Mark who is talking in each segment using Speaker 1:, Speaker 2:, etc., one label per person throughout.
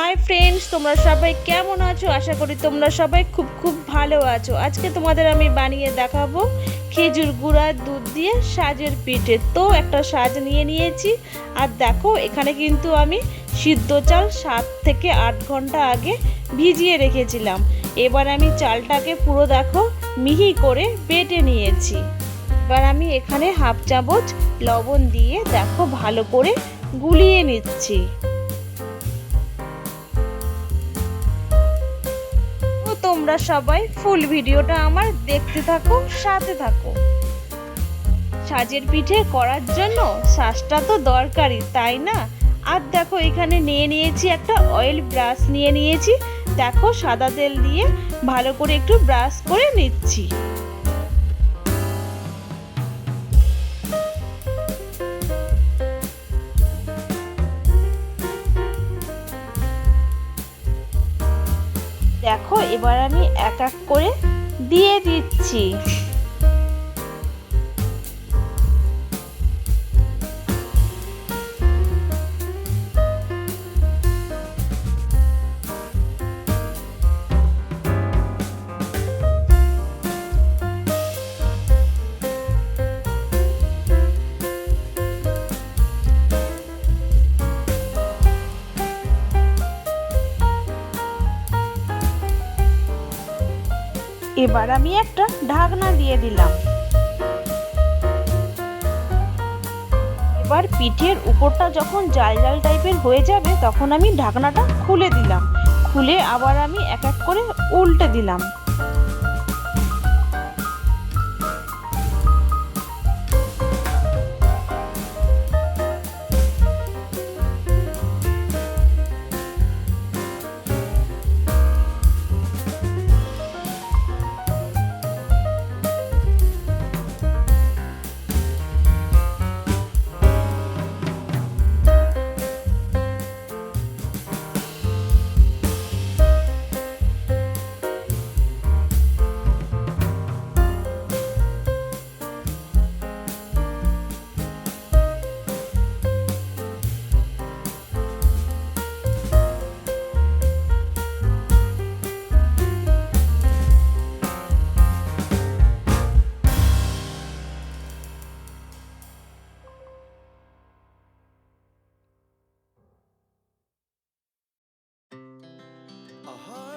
Speaker 1: Hi friends তোমরা সবাই কেমন আছো? আশা করি তোমরা সবাই খুব খুব ভালো আছো। আজকে তোমাদের আমি বানিয়ে দেখাবো খেজুর গুঁড়ার দুধ দিয়ে সাজের পিঠে। তো একটা সাজ নিয়ে নিয়েছি। আর দেখো, এখানে কিন্তু আমি সিদ্ধ চাল সাত থেকে আট ঘণ্টা আগে ভিজিয়ে রেখেছিলাম। এবার আমি চালটাকে পুরো দেখো মিহি করে বেটে নিয়েছি। এবার আমি এখানে হাফ চামচ লবণ দিয়ে দেখো ভালো করে গুলিয়ে নিচ্ছি। তোমরা সবাই ফুল ভিডিওটা আমার দেখতে থাকো, সাথে থাকো। সাজের পিঠে করার জন্য শ্বাসটা তো দরকারই, তাই না? আর দেখো, এখানে নিয়ে নিয়েছি একটা অয়েল ব্রাশ নিয়ে নিয়েছি। দেখো, সাদা তেল দিয়ে ভালো করে একটু ব্রাশ করে নিচ্ছি। এবার আমি এক এক করে দিয়ে দিচ্ছি। এবার আমি একটা ঢাকনা দিয়ে দিলাম। এবার পিঠের উপরটা যখন জাল জাল টাইপের হয়ে যাবে, তখন আমি ঢাকনাটা খুলে দিলাম। খুলে আবার আমি এক এক করে উল্টে দিলাম।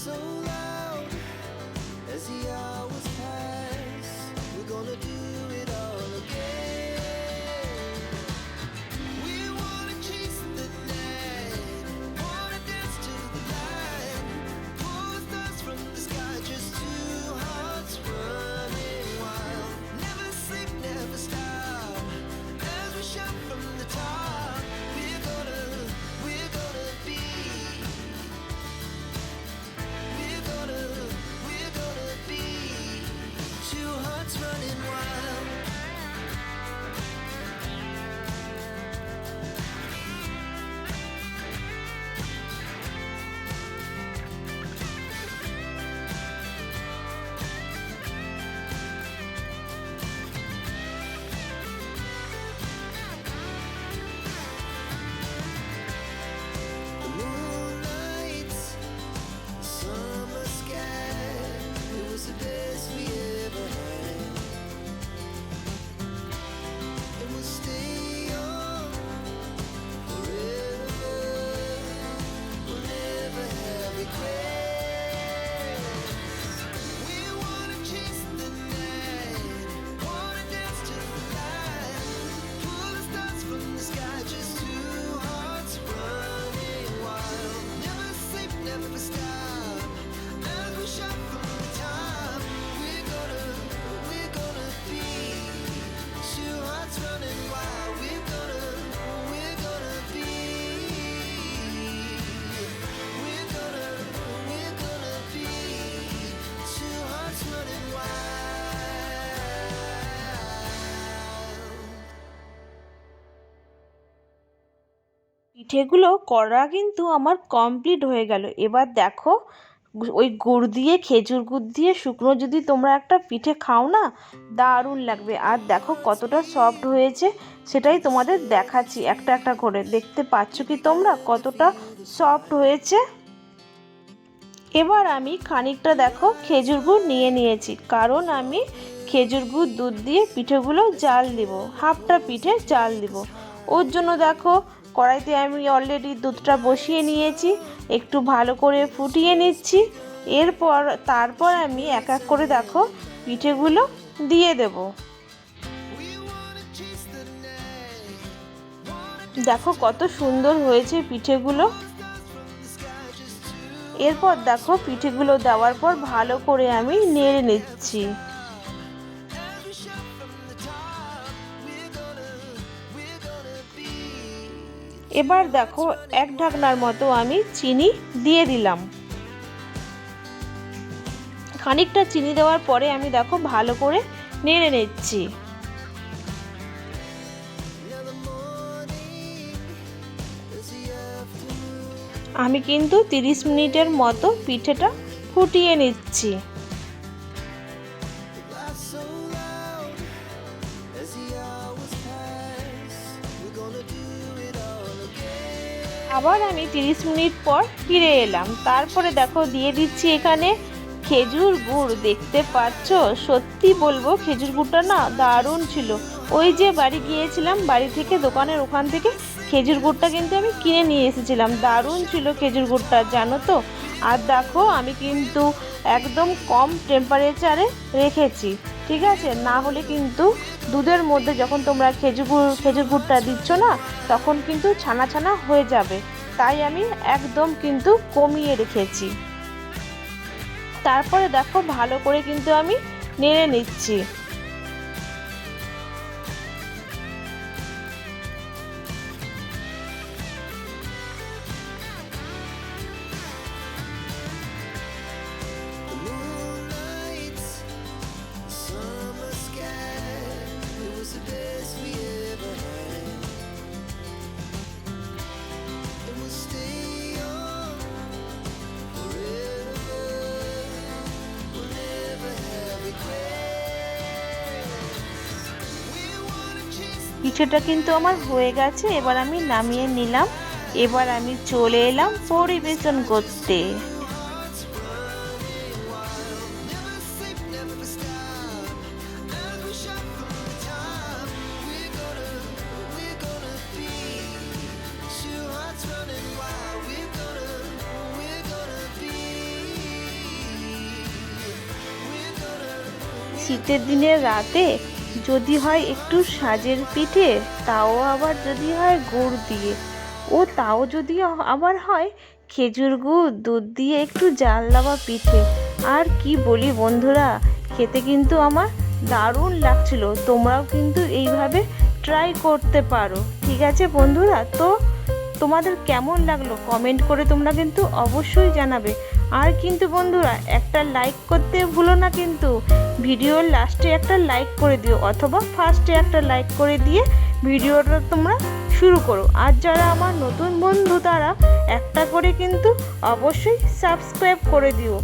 Speaker 2: So
Speaker 1: পিঠেগুলো করা কিন্তু আমার কমপ্লিট হয়ে গেল। এবার দেখো, ওই গুড় দিয়ে, খেজুর গুড় দিয়ে শুকনো যদি তোমরা একটা পিঠে খাও না, দারুণ লাগবে। আর দেখো কতটা সফট হয়েছে, সেটাই তোমাদের দেখাচ্ছি একটা একটা করে। দেখতে পাচ্ছ কি তোমরা কতটা সফট হয়েছে? এবার আমি খানিকটা দেখো খেজুর গুড় নিয়ে নিয়েছি। কারণ আমি খেজুর গুড়, দুধ দিয়ে পিঠেগুলো জাল দিব, হাফটা পিঠে জাল দিব। ওর জন্য দেখো কড়াইতে আমি অলরেডি দুধটা বসিয়ে নিয়েছি, একটু ভালো করে ফুটিয়ে নিচ্ছি। এরপর, তারপর আমি এক এক করে দেখো পিঠেগুলো দিয়ে দেব। দেখো কত সুন্দর হয়েছে পিঠেগুলো। এরপর দেখো পিঠেগুলো দেওয়ার পর ভালো করে আমি নেড়ে নিচ্ছি। এবার দেখো এক ঢাকনার মতো আমি চিনি দিয়ে দিলাম। খানিকটা চিনি দেওয়ার পরে আমি দেখো ভালো করে নেড়ে নিচ্ছি। আমি কিন্তু তিরিশ মিনিটের মতো পিঠেটা ফুটিয়ে নিচ্ছি। আবার আমি তিরিশ মিনিট পর ফিরে এলাম। তারপরে দেখো, দিয়ে দিচ্ছি এখানে খেজুর গুড়। দেখতে পাচ্ছ? সত্যি বলব, খেজুর গুড়টা না দারুণ ছিল। ওই যে বাড়ি গিয়েছিলাম, বাড়ি থেকে দোকানের ওখান থেকে খেজুর গুড়টা কিন্তু আমি কিনে নিয়ে এসেছিলাম। দারুণ ছিল খেজুর গুড়টা, জানো তো? আর দেখো, আমি কিন্তু একদম কম টেম্পারেচারে রেখেছি। ঠিক আছে? না হলে কিন্তু দুধের মধ্যে যখন তোমরা খেজুর গুড় খেজুর গুড়টা দিচ্ছ না, তখন কিন্তু ছানা ছানা হয়ে যাবে। তাই আমি একদম কিন্তু কমিয়ে রেখেছি। তারপরে দেখো ভালো করে কিন্তু আমি নেড়ে নিচ্ছি। কিছুটা কিন্তু আমার হয়ে গেছে, এবার আমি নামিয়ে নিলাম। এবার আমি চলে এলাম পরিবেশন করতে। শীতের দিনের রাতে যদি হয় একটু সাজের পিঠে, তাও আবার যদি হয় গুড় দিয়ে। ও তাও যদি আবার হয় খেজুর গুড়, দুধ দিয়ে একটু জাল দেওয়া পিঠে। আর কি বলি বন্ধুরা, খেতে কিন্তু আমার দারুণ লাগছিল। তোমরাও কিন্তু এইভাবে ট্রাই করতে পারো। ঠিক আছে বন্ধুরা? তো তোমাদের কেমন লাগল? কমেন্ট করে তোমরা কিন্তু অবশ্যই জানাবে। আর কিন্তু বন্ধুরা, একটা লাইক করতে ভুলো না কিন্তু। ভিডিওর লাস্টে একটা লাইক করে দিও, অথবা ফার্স্টে একটা লাইক করে দিয়ে ভিডিওটা তোমরা শুরু করো। আর যারা আমার নতুন বন্ধু, তারা একটা করে কিন্তু অবশ্যই সাবস্ক্রাইব করে দিও।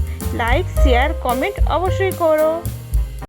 Speaker 1: লাইক শেয়ার কমেন্ট অবশ্যই করো।